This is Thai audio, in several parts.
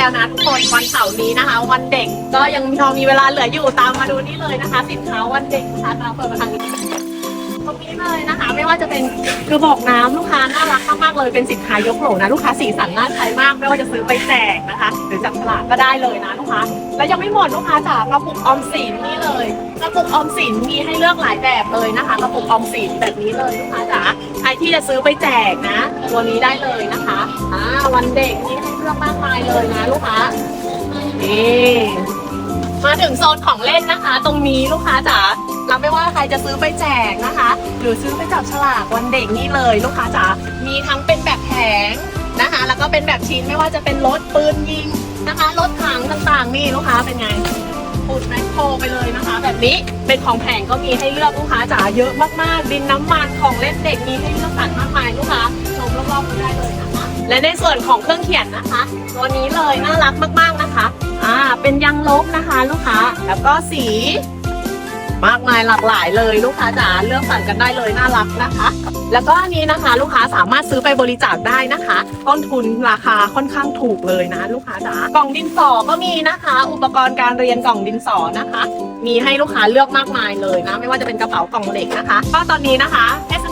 แล้วนะทุกคนวันเสาร์นี้นะคะ วันเด็กก็ยังพอมีเวลาเหลืออยู่ตามมาดูนี่เลยนะคะ สินค้าวันเด็กนะคะเราเปิดมาทางนี้ตรงนี้เลยนะคะ ไม่ว่าจะเป็นกระบอกน้ำลูกค้าน่ารักมากๆเลยเป็นสินค้ายกโหลนะลูกค้าสีสันน่าใช้มากไม่ว่าจะซื้อไปแจกนะคะ หรือจับฉลากก็ได้เลยนะลูกค้าและยังไม่หมดลูกค้าจ๋ากระปุกออมสินนี่เลยกระปุกออมสินมีให้เลือกหลายแบบเลยนะคะกระปุกออมสินแบบนี้เลยลูกค้าจ๋าใครที่จะซื้อไปแจกนะ ตัวนี้ได้เลยนะคะอ่าวันเด็กมีให้เลือกมากมายเลยนะลูกค้านี่มาถึงโซนของเล่นนะคะ ตรงนี้ลูกค้าจ๋าเราไม่ว่าใครจะซื้อไปแจกนะคะ หรือซื้อไปจับฉลากวันเด็กนี่เลยลูกค้าจ๋ามีทั้งเป็นแบบแผงนะคะ แล้วก็เป็นแบบชิ้นไม่ว่าจะเป็นรถปืนยิงนะคะรถถังต่างๆนี่ลูกค้าเป็นไงปุดแมคโครไปเลยนะคะ แบบนี้เป็นของแผงก็มีให้เลือกลูกค้าจ๋าเยอะมากๆดินน้ำมันของเล่นเด็กมีให้เลือกสรรมากมายลูกค้าชมรอบๆได้เลยนะ และในส่วนของเครื่องเขียนนะคะ ตัวนี้เลยน่ารักมากๆนะคะ อ่า เป็นยางลบนะคะ ลูกค้า แล้วก็สี มากมายหลากหลายเลยลูกค้าจ๋าเลือกสั่งกันได้เลยน่ารักนะคะ แล้วก็อันนี้นะคะ ลูกค้าสามารถซื้อไปบริจาคได้นะคะ ต้นทุนราคาค่อนข้างถูกเลยนะ ลูกค้าจ๋ากล่องดินสอก็มีนะคะ อุปกรณ์การเรียนกล่องดินสอนะคะ มีให้ลูกค้าเลือกมากมายเลยนะ ไม่ว่าจะเป็นกระเป๋ากล่องเหล็กนะคะ ก็ตอนนี้นะคะ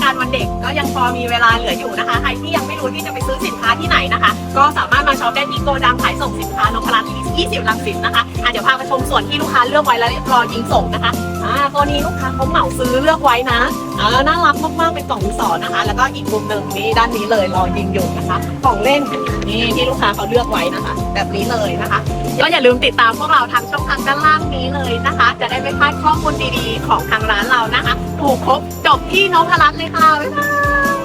การวันเด็กก็ยังพอมีเวลาเหลืออยู่นะคะ ใครที่ยังไม่รู้ที่จะไปซื้อสินค้าที่ไหนนะคะ ก็สามารถมาช็อปได้ที่โกดังขายส่งสินค้านพรัตน์20ลังสิตนะคะอะเดี๋ยวพาไปชมส่วนที่ลูกค้าเลือกไว้แล้วรอยิงส่งนะคะอ่าตัวนี้ลูกค้าเขาเหมาซื้อเลือกไว้นะ อ่าน่ารักมากๆเป็นกล่องดินสอนะคะ แล้วก็อีกมุมหนึ่งนี่ด้านนี้เลยรอยิงอยู่นะคะ กล่องเล่นนี่ที่ลูกค้าเขาเลือกไว้นะคะ แบบนี้เลยนะคะ ก็อย่าลืมติดตามพวกเราทางช่องทางด้านล่างนี้เลยนะคะ จะได้ไม่พลาดข้อมูลดีๆ ของทางร้านเรานะคะ ถูกครบจบที่นพลัสเลยค่ะบ๊ายบาย